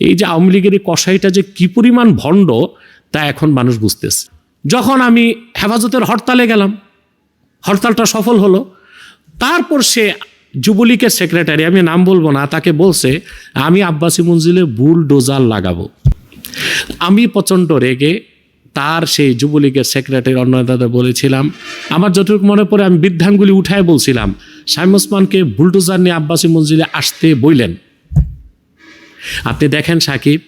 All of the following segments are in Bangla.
এই যে আওয়ামী লীগের এই কসাইটা যে কি পরিমাণ ভণ্ড, তা এখন মানুষ বুঝতেছে। যখন আমি হেফাজতের হরতালে গেলাম, হরতালটা সফল হলো, তারপর সে যুবলীগের সেক্রেটারি, আমি নাম বলব না, তাকে বলছে, আমি আব্বাসি মঞ্জিলে বুল ডোজার লাগাবো। আমি প্রচণ্ড রেগে তার সেই যুবলীগের সেক্রেটারি অন্য দাদা বলেছিলাম, আমার যতটুকু মনে পড়ে, আমি বৃদ্ধাঙ্গুলি উঠায় বলছিলাম, সাইম ওসমানকে বুলডোজার নিয়ে আব্বাসী মঞ্জিলে আসতে বইলেন। আপনি দেখেন সাকিব,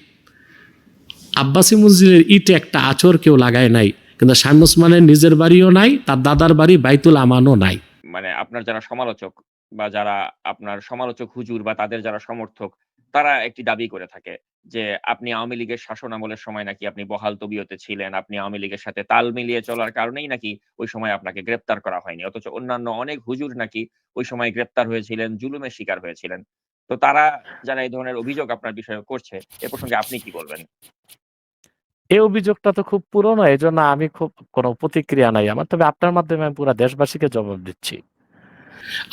আব্বাসী মঞ্জিলের ইটে একটা আচর কেউ লাগায় নাই, কিন্তু সাইম ওসমানের নিজের বাড়িও নাই, তার দাদার বাড়ি বাইতুল আমানও নাই। মানে আপনার যারা সমালোচক বা যারা আপনার সমালোচক হুজুর বা তাদের যারা সমর্থক, তারা একটি দাবি করে থাকে যে আপনি আওয়ামী লীগের শাসন আমলের সময় নাকি আপনি বহাল তবিয়তে ছিলেন, আপনি আওয়ামী লীগের সাথে তাল মিলিয়ে চলার কারণেই নাকি ওই সময় আপনাকে গ্রেপ্তার করা হয়নি, অথচ অন্যান্য অনেক হুজুর নাকি ওই সময় গ্রেপ্তার হয়েছিলেন, জুলুমের শিকার হয়েছিলেন। তো তারা যারা এই ধরনের অভিযোগ আপনার বিষয়ে করছে এ প্রসঙ্গে আপনি কি বলবেন? এই অভিযোগটা তো খুব পুরনো এই জন্য আমি খুব কোনো প্রতিক্রিয়া নাই আমার। তবে আপনার মাধ্যমে আমি পুরো দেশবাসীকে জবাব দিচ্ছি।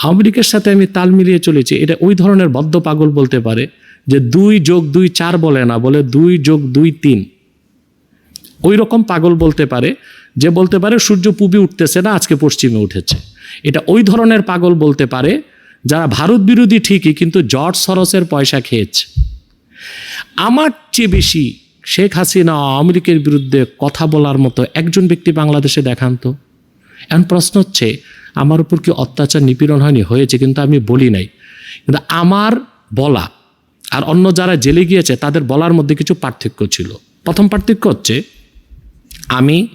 আওয়ামী লীগের সাথে আমি তাল মিলিয়ে চলেছি। এটা ওই ধরনের বদ্ধ পাগল বলতে পারে যে দুই যোগ দুই চার বলে না বলে দুই যোগ দুই তিন। ওই রকম পাগল বলতে পারে যে বলতে পারে সূর্য পূবে উঠতেছে না আজকে পশ্চিমে উঠেছে। এটা ওই ধরনের পাগল বলতে পারে যারা ভারত বিরোধী ঠিকই, কিন্তু জর্জ সরসের পয়সা খেয়েছে। আমার চেয়ে বেশি শেখ হাসিনা আওয়ামী বিরুদ্ধে কথা বলার মতো একজন ব্যক্তি বাংলাদেশে দেখান তো। এখন প্রশ্ন হচ্ছে, আমার উপর কি অত্যাচার নিপীড়ন হয়নি? হয়েছে, কিন্তু আমি বলি নাই। কিন্তু আমার বলা আর অন্য যারা জেলে গিয়েছে, তাদের বলার মধ্যে কিছু পার্থক্য ছিল। প্রথম পার্থক্য হচ্ছে, আমি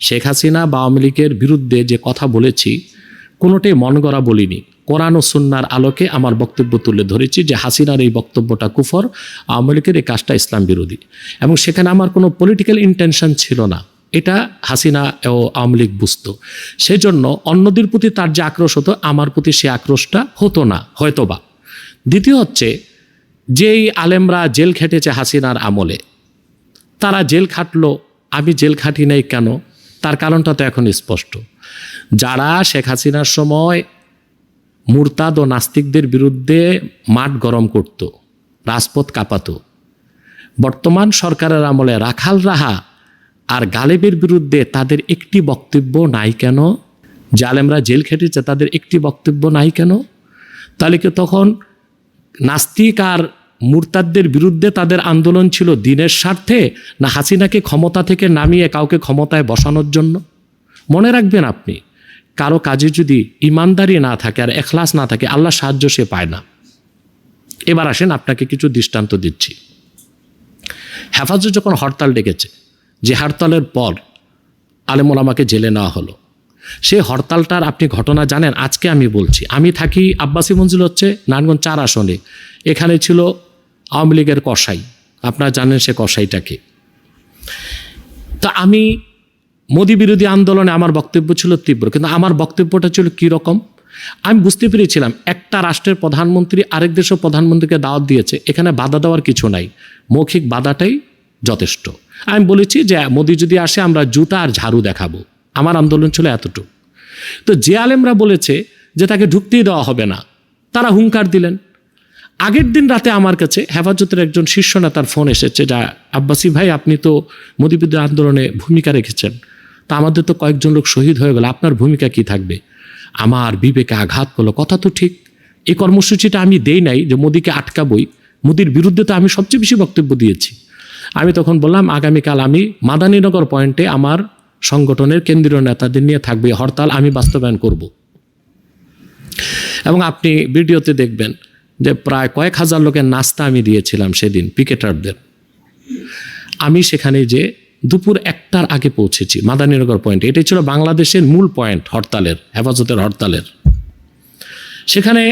শেখ হাসিনা বা আওয়ামী লীগের বিরুদ্ধে যে কথা বলেছি, কোনোটাই মন গড়া বলিনি। কোরআন ও সুন্নার আলোকে আমার বক্তব্য তুলে ধরেছি যে হাসিনার এই বক্তব্যটা কুফর, আওয়ামী লীগের এই কাজটা ইসলাম বিরোধী। এবং সেখানে আমার কোনো পলিটিক্যাল ইন্টেনশন ছিল না। এটা হাসিনা ও আওয়ামী লীগ বুঝতো। সেজন্য অন্যদের প্রতি তার যে আক্রোশ হতো, আমার প্রতি সে আক্রোশটা হতো না, হয়তোবা। দ্বিতীয় হচ্ছে, যেই আলেমরা জেল খেটেছে হাসিনার আমলে, তারা জেল খাটলো, আমি জেল খাটি নাই কেন? তার কারণটা তো এখন স্পষ্ট। যারা শেখ হাসিনার সময় মুরতাদ ও নাস্তিকদের বিরুদ্ধে মাঠ গরম করত, রাজপথ কাঁপাত। বর্তমান সরকারের আমলে রাখাল রাহা আর গালেবের বিরুদ্ধে তাদের একটি বক্তব্য নাই কেন? জালেমরা জেল খেটেছে, তাদের একটি বক্তব্য নাই কেন? তাহলে কি তখন নাস্তিক আর মুরতাদদের বিরুদ্ধে তাদের আন্দোলন ছিল দিনের স্বার্থে, না হাসিনাকে ক্ষমতা থেকে নামিয়ে কাউকে ক্ষমতায় বসানোর জন্য? মনে রাখবেন আপনি কারও কাজে যদি ইমানদারি না থাকে আর এখলাস না থাকে, আল্লাহ সাহায্য সে পায় না। এবার আসেন, আপনাকে কিছু দৃষ্টান্ত দিচ্ছি। হেফাজত যখন হরতাল ডেকেছে, যে হরতালের পর আলেমুল আমাকে জেলে নেওয়া হলো। সেই হরতালটার আপনি ঘটনা জানেন, আজকে আমি বলছি। আমি থাকি আব্বাসী মঞ্জিল হচ্ছে নারায়ণগঞ্জ চার আসনে। এখানে ছিল আওয়ামী লীগের কসাই। আপনারা জানেন সে কসাইটাকে তা আমি মোদী বিরোধী আন্দোলনে আমার বক্তব্য ছিল তীব্র, কিন্তু আমার বক্তব্যটা ছিল কী রকম? আমি বুঝতে পেরেছিলাম, একটা রাষ্ট্রের প্রধানমন্ত্রী আরেক দেশের প্রধানমন্ত্রীকে দাওয়াত দিয়েছে, এখানে বাধা দেওয়ার কিছু নাই। মৌখিক বাধাটাই যথেষ্ট। আমি বলেছি যে মোদি যদি আসে, আমরা জুতা আর ঝাড়ু দেখাবো। আমার আন্দোলন ছিল এতটুকু। তো যে আলেমরা বলেছে যে তাকে ঢুকতেই দেওয়া হবে না, তারা হুঙ্কার দিলেন। আগের দিন রাতে আমার কাছে হেফাজতের একজন শীর্ষ নেতার ফোন এসেছে, যা আব্বাসী ভাই, আপনি তো মোদীবিদ্যা আন্দোলনে ভূমিকা রেখেছেন। তা আমাদের তো কয়েকজন লোক শহীদ হয়ে গেল, আপনার ভূমিকা কি থাকবে? আমার বিবেকে আঘাত করল, কথা তো ঠিক। এই কর্মসূচিটা আমি দেই নাই যে মোদীকে আটকাবই। মোদীর বিরুদ্ধে তো আমি সবচেয়ে বেশি বক্তব্য দিয়েছি। আমি তখন বললাম, আগামীকাল আমি মাদানীনগর পয়েন্টে আমার সংগঠনের কেন্দ্রীয় নেতাদের নিয়ে থাকবে হরতাল আমি বাস্তবায়ন করব। এবং আপনি ভিডিওতে দেখবেন যে প্রায় কয়েক হাজার লোকের নাস্তা আমি দিয়েছিলাম সেদিন, পিকেটারদের। আমি সেখানে যে দুপুর একটার আগে পৌঁছেছি, মাদানীনগর পয়েন্টে এটাই ছিল বাংলাদেশের মূল পয়েন্ট হরতালের, হেফাজতের হরতালের। সেখানে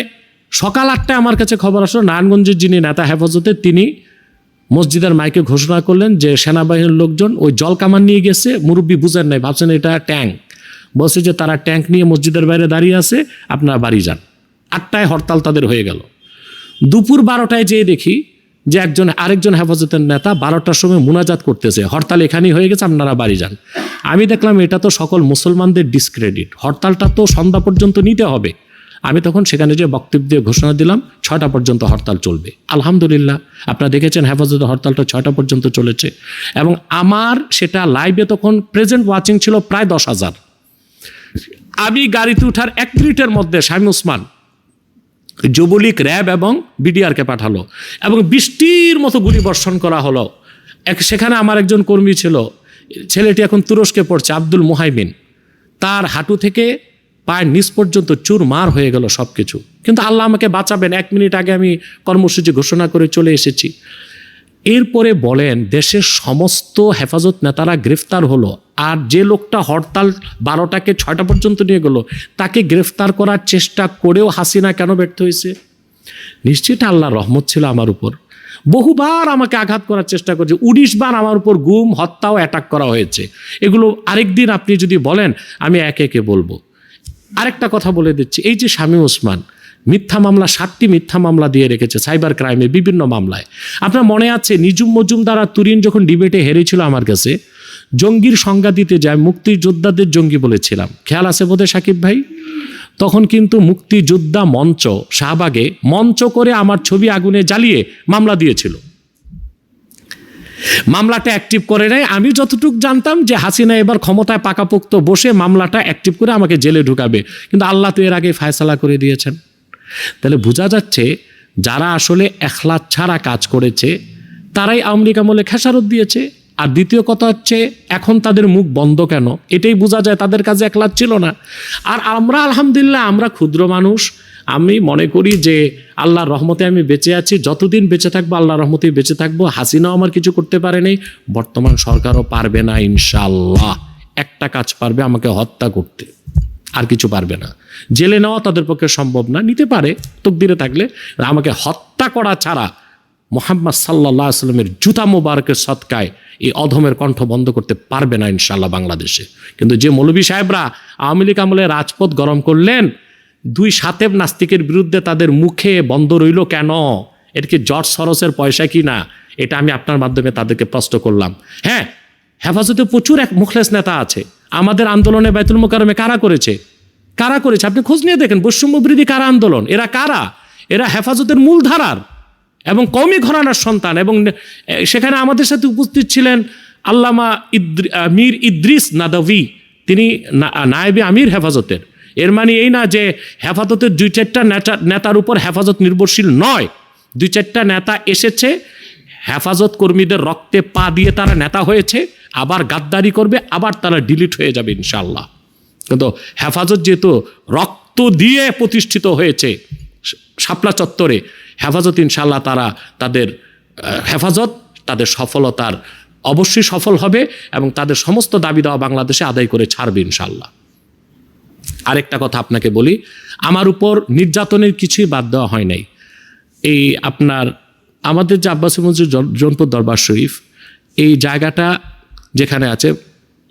সকাল আটটায় আমার কাছে খবর আসলো, নারায়ণগঞ্জের যিনি নেতা হেফাজতের তিনি মসজিদের মাইকে ঘোষণা করলেন যে সেনাবাহিনীর লোকজন ওই জল কামান নিয়ে গেছে, মুরব্বী বুঝেন নাই, ভাবছেন এটা ট্যাঙ্ক। বলছে যে তারা ট্যাঙ্ক নিয়ে মসজিদের বাইরে দাঁড়িয়ে আছে, আপনারা বাড়ি যান। আটটায় হরতাল তাদের হয়ে গেল। দুপুর বারোটায় যেয়ে দেখি যে একজন, আরেকজন হেফাজতের নেতা বারোটার সময় মুনাজাত করতেছে। হরতাল এখানেই হয়ে গেছে, আপনারা বাড়ি যান। আমি দেখলাম এটা তো সকল মুসলমানদের ডিসক্রেডিট হরতালটা তো সন্ধ্যা পর্যন্ত নিতে হবে। আমি তখন সেখানে যে বক্তব্য দিয়ে ঘোষণা দিলাম, ছয়টা পর্যন্ত হরতাল চলবে। আলহামদুলিল্লাহ, আপনারা দেখেছেন হেফাজতের হরতালটা ছয়টা পর্যন্ত চলেছে। এবং আমার সেটা লাইভে তখন প্রেজেন্ট ওয়াচিং ছিল প্রায় দশ হাজার। আমি গাড়িতে উঠার এক মিনিটের মধ্যে শামী ওসমান যুবলীগ, র্যাব এবং বিডিআরকে পাঠালো এবং বৃষ্টির মতো গুলি বর্ষণ করা হলো। এক, সেখানে আমার একজন কর্মী ছিল। ছেলেটি এখন তুরস্কে পড়ছে, আব্দুল মুহাইমিন। তার হাঁটু থেকে পায়ের নিচ পর্যন্ত চুরমার হয়ে গেল সব কিছু কিন্তু আল্লাহ আমাকে বাঁচাবেন, এক মিনিট আগে আমি কর্মসূচি ঘোষণা করে চলে এসেছি। এরপরে বলেন, দেশের সমস্ত হেফাজত নেতারা গ্রেফতার হলো আর যে লোকটা হরতাল বারোটাকে ছয়টা পর্যন্ত নিয়ে গেল, তাকে গ্রেফতার করার চেষ্টা করেও হাসিনা কেন ব্যর্থ হয়েছে? নিশ্চিত আল্লাহর রহমত ছিল আমার উপর। বহুবার আমাকে আঘাত করার চেষ্টা করছে। উনিশ বার আমার উপর গুম, হত্যা ও অ্যাটাক করা হয়েছে। এগুলো আরেকদিন আপনি যদি বলেন, আমি একে একে বলব। আরেকটা কথা বলে দিচ্ছি। এই যে স্বামী ওসমান মিথ্যা মামলা, সাতটি মিথ্যা মামলা দিয়ে রেখেছে সাইবার ক্রাইমে বিভিন্ন মামলায়। আপনার মনে আছে নিজুম মজুমদার আর তুরিন যখন ডিবেটে হেরেছিল আমার কাছে, জঙ্গির সংজ্ঞা দিতে যায় মুক্তিযোদ্ধাদের জঙ্গি বলেছিলাম। খেয়াল আছে বোধহয় সাকিব ভাই? তখন কিন্তু মুক্তিযোদ্ধা মঞ্চ, শাহবাগে মঞ্চ করে আমার ছবি আগুনে জ্বালিয়ে মামলা দিয়েছিল। মামলাটা অ্যাক্টিভ করে নেয়। আমি যতটুকু জানতাম যে হাসিনা এবার ক্ষমতায় পাকাপোক্ত বসে মামলাটা অ্যাক্টিভ করে আমাকে জেলে ঢুকাবে। কিন্তু আল্লাহ তো এর আগে ফায়সালা করে দিয়েছেন। তাহলে বোঝা যাচ্ছে যারা আসলে এখলাস ছাড়া কাজ করেছে, তারাই আওয়ামী লীগ আমলে খেসারত দিয়েছে। আর দ্বিতীয় কথা হচ্ছে, এখন তাদের মুখ বন্ধ কেন? এটাই বোঝা যায়, তাদের কাছে একলাস ছিল না। আর আমরা, আলহামদুলিল্লাহ, আমরা ক্ষুদ্র মানুষ। আমি মনে করি যে আল্লাহর রহমতে আমি বেঁচে আছি। যতদিন বেঁচে থাকব, আল্লাহর রহমতে বেঁচে থাকব। হাসিনাও আমার কিছু করতে পারেনি বর্তমান সরকারও পারবে না ইনশাল্লাহ একটা কাজ পারবে আমাকে হত্যা করতে। আর কিছু পারবে না। জেলে নেওয়া তাদের পক্ষে সম্ভব না। নিতে পারে, তকদিরে থাকলে। আমাকে হত্যা করা ছাড়া মোহাম্মদ সাল্লাহ আসলামের জুতা মোবারকের সৎকায় এই অধমের কণ্ঠ বন্ধ করতে পারবে না ইনশাল্লাহ বাংলাদেশে। কিন্তু যে মৌলবী সাহেবরা আওয়ামী লীগ আমলে রাজপথ গরম করলেন, দুই সাতেব নাস্তিকের বিরুদ্ধে তাদের মুখে বন্ধ রইল কেন? এর কি জর্জ সরসের পয়সা কি না? এটা আমি আপনার মাধ্যমে তাদেরকে প্রশ্ন করলাম। হ্যাঁ হেফাজতে প্রচুর এক মুখলেস নেতা আছে। আমাদের আন্দোলনে বাইতুল মোকারমে কারা করেছে? কারা করেছে? আপনি খোঁজ নিয়ে দেখেন, বৈষম্য বিরোধী কারা আন্দোলন? এরা কারা? এরা হেফাজতের মূল ধারার এবং কমই ঘরানার সন্তান এবং সেখানে আমাদের সাথে উপস্থিত ছিলেন আল্লামা ইদ্রি মীর ইদ্রিস নাদভি। তিনি নায়েবে আমির হেফাজতের। এর মানে এই না যে হেফাজতের দুই চারটা নেতা, নেতার উপর হেফাজত নির্ভরশীল নয়। দুই চারটা নেতা এসেছে, হেফাজত কর্মীদের রক্তে পা দিয়ে তারা নেতা হয়েছে। আবার গাদ্দারি করবে, আবার তারা ডিলিট হয়ে যাবে ইনশাল্লাহ কিন্তু হেফাজত যেহেতু রক্ত দিয়ে প্রতিষ্ঠিত হয়েছে, শাপলা চত্বরে, হেফাজত ইনশাল্লাহ তারা তাদের হেফাজত, তাদের সফলতার অবশ্যই সফল হবে এবং তাদের সমস্ত দাবি দেওয়া বাংলাদেশে আদায় করে ছাড়বে ইনশাল্লাহ আরেকটা কথা আপনাকে বলি, আমার উপর নির্যাতনের কিছুই বাদ দেওয়া হয় নাই। এই আপনার, আমাদের যে আব্বাসী মসজিদ জন- জৌনপুর দরবার শরীফ, এই জায়গাটা যেখানে আছে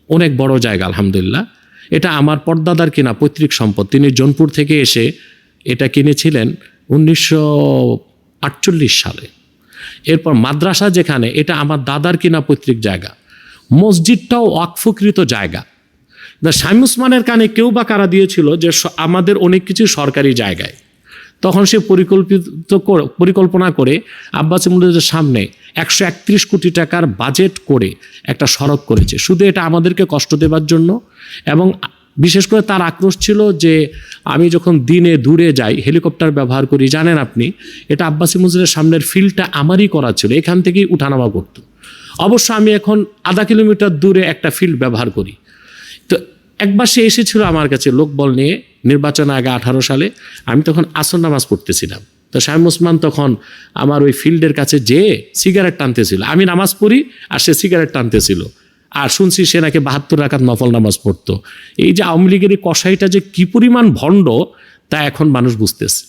অনেক বড় জায়গা, আলহামদুলিল্লাহ। এটা আমার পর্দাদার কিনা পৈতৃক সম্পদ। তিনি জৌনপুর থেকে এসে এটা কিনেছিলেন উনিশশো আটচল্লিশ সালে। এরপর মাদ্রাসা যেখানে, এটা আমার দাদার কিনা পৈতৃক জায়গা। মসজিদটাও ওয়াকফকৃত জায়গা। দা শামী উসমানের কানে কেউ বা কারা দিয়েছিল যে আমাদের অনেক কিছু সরকারি জায়গায়। তখন সে পরিকল্পিত পরিকল্পনা করে আব্বাসী মসজিদের সামনে একশো একত্রিশ কোটি টাকার বাজেট করে একটা সড়ক করেছে। শুধু এটা আমাদেরকে কষ্ট দেবার জন্য এবং বিশেষ করে তার আক্রোশ ছিল যে আমি যখন দিনে দূরে যাই, হেলিকপ্টার ব্যবহার করি, জানেন আপনি, এটা আব্বাসী মসজিদের সামনের ফিল্ডটা আমারই করা ছিল, এখান থেকেই উঠানামা করতো। অবশ্য আমি এখন আধা কিলোমিটার দূরে একটা ফিল্ড ব্যবহার করি। তো একবার সে এসেছিল আমার কাছে লোকবল নিয়ে নির্বাচন আগে আঠারো সালে, আমি তখন আসর নামাজ পড়তেছিলাম। তো শাহিম ওসমান তখন আমার ওই ফিল্ডের কাছে যেয়ে সিগারেট টানতেছিল, আমি নামাজ পড়ি আর সে সিগারেট টানতেছিল। আর শুনছি সে নাকি বাহাত্তর রাখাত নফল নামাজ পড়তো। এই যে আওয়ামী লীগের কষাইটা যে কি পরিমাণ ভণ্ড, তা এখন মানুষ বুঝতেছে।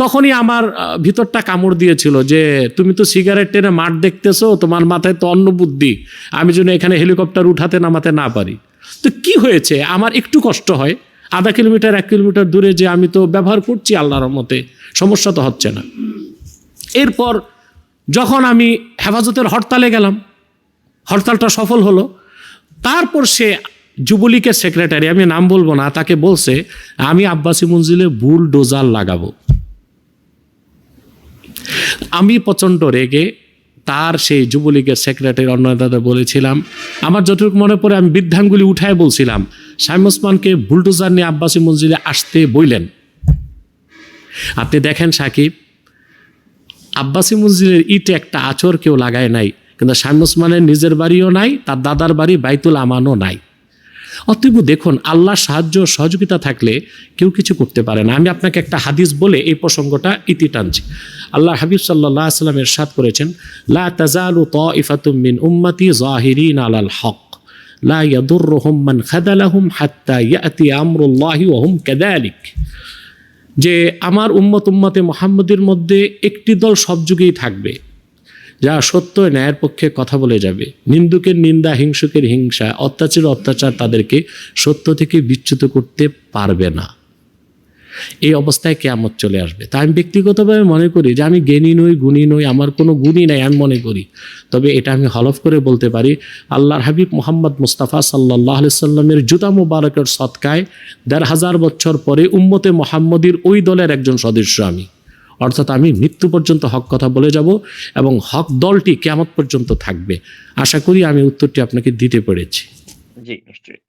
তখনই আমার ভিতরটা কামড় দিয়েছিল যে, তুমি তো সিগারেট টেনে মাঠ দেখতেছো, তোমার মাথায় তো অন্য বুদ্ধি আমি যেন এখানে হেলিকপ্টার উঠাতে নামাতে না পারি। তো কি হয়েছে? আমার একটু কষ্ট হয়। আধা কিলোমিটার, এক কিলোমিটার দূরে যে আমি তো ব্যবহার করছি আল্লাহর মতে সমস্যা তো হচ্ছে না। এরপর যখন আমি হেফাজতের হরতালে গেলাম, হরতালটা সফল হলো, তারপর সে যুবলীগের সেক্রেটারি, আমি নাম বলব না, তাকে বলছে, আমি আব্বাসী মঞ্জিলে বুল ডোজার লাগাবো। আমি প্রচণ্ড রেগে তার সেই যুবলীগের সেক্রেটারি অন্য দাদা বলেছিলাম, আমার যতটুকু মনে পড়ে আমি বৃদ্ধাঙ্গুলি উঠায় বলছিলাম শামী ওসমানকে বুলডোজার নিয়ে আব্বাসী মঞ্জিলে আসতে বইলেন। আপনি দেখেন সাকিব, আব্বাসী মসজিদের ইটে একটা আচর কেউ লাগায় নাই, কিন্তু শামী ওসমানের নিজের বাড়িও নাই, তার দাদার বাড়ি বাইতুল আমানও নাই। অতএব দেখুন আল্লাহ সাহায্য সহযোগিতা থাকলে কেউ কিছু করতে পারে না। আমি আপনাকে একটা হাদিস বলে এই প্রসঙ্গটা ইতি টানছি। আল্লাহ হাবিব সাল্লাহ আসলাম এরশাদ করেছেন, লা তাজালু তাইফাতুম মিন উম্মতি জাহিরিন আলাল হক। লা ইয়াদুররুহুম মান খাদালাহুম হাত্তা ইয়াতি আমরুল্লাহি ওয়া হুম কাযালিক। যে আমার উম্মত উম্মতে মোহাম্মদের মধ্যে একটি দল সব যুগেই থাকবে। যা সত্য ন্যায়ের পক্ষে কথা বলে যাবে। নিন্দুকের নিন্দা, হিংসুকের হিংসা অত্যাচার অত্যাচার তাদেরকে সত্য থেকে বিচ্যুত করতে পারবে না। এই অবস্থায় কেয়ামত চলে আসবে। তা আমি ব্যক্তিগতভাবে মনে করি যে আমি জ্ঞানী নই, গুণী নই, আমার কোনো গুণই নাই আমি মনে করি। তবে এটা আমি হলফ করে বলতে পারি, আল্লাহর হাবিব মোহাম্মদ মুস্তাফা সাল্লাহ সাল্লামের জুতা মুবারকের সৎকায় দেড় হাজার বছর পরে উম্মতে মোহাম্মদীর ওই দলের একজন সদস্য আমি। অর্থাৎ আমি মৃত্যু পর্যন্ত হক কথা বলে যাব এবং হক দলটি কেমন পর্যন্ত থাকবে। আশা করি আমি উত্তরটি আপনাকে দিতে পেরেছি। জি, নিশ্চয়ই।